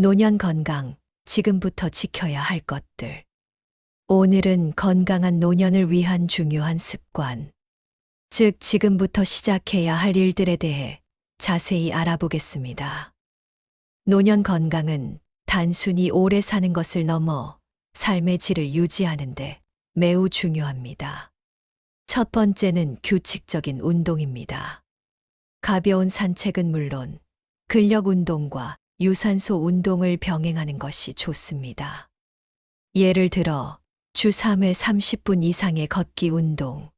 노년 건강, 지금부터 지켜야 할 것들. 오늘은 건강한 노년을 위한 중요한 습관, 즉, 지금부터 시작해야 할 일들에 대해 자세히 알아보겠습니다. 노년 건강은 단순히 오래 사는 것을 넘어 삶의 질을 유지하는데 매우 중요합니다. 첫 번째는 규칙적인 운동입니다. 가벼운 산책은 물론 근력 운동과 유산소 운동을 병행하는 것이 좋습니다. 예를 들어 주 3회 30분 이상의 걷기 운동,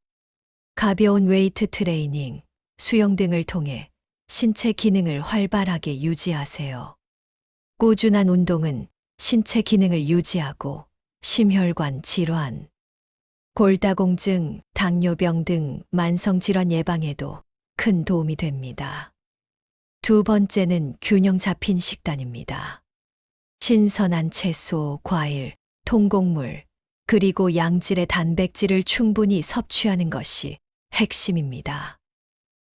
가벼운 웨이트 트레이닝, 수영 등을 통해 신체 기능을 활발하게 유지하세요. 꾸준한 운동은 신체 기능을 유지하고 심혈관 질환, 골다공증, 당뇨병 등 만성 질환 예방에도 큰 도움이 됩니다. 두 번째는 균형 잡힌 식단입니다. 신선한 채소, 과일, 통곡물, 그리고 양질의 단백질을 충분히 섭취하는 것이 핵심입니다.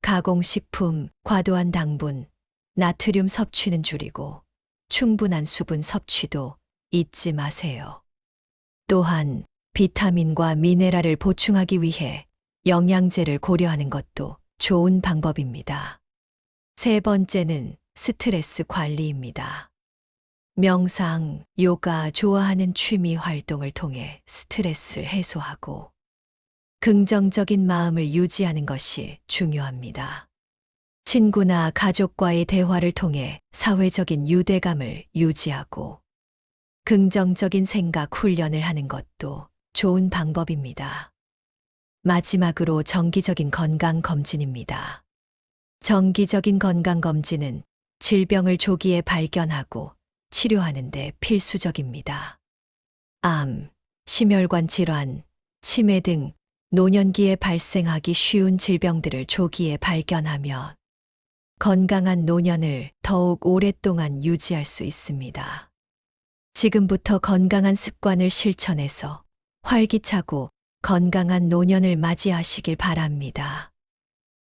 가공식품, 과도한 당분, 나트륨 섭취는 줄이고 충분한 수분 섭취도 잊지 마세요. 또한 비타민과 미네랄을 보충하기 위해 영양제를 고려하는 것도 좋은 방법입니다. 세 번째는 스트레스 관리입니다. 명상, 요가, 좋아하는 취미 활동을 통해 스트레스를 해소하고 긍정적인 마음을 유지하는 것이 중요합니다. 친구나 가족과의 대화를 통해 사회적인 유대감을 유지하고 긍정적인 생각 훈련을 하는 것도 좋은 방법입니다. 마지막으로 정기적인 건강 검진입니다. 정기적인 건강 검진은 질병을 조기에 발견하고 치료하는 데 필수적입니다. 암, 심혈관 질환, 치매 등 노년기에 발생하기 쉬운 질병들을 조기에 발견하며 건강한 노년을 더욱 오랫동안 유지할 수 있습니다. 지금부터 건강한 습관을 실천해서 활기차고 건강한 노년을 맞이하시길 바랍니다.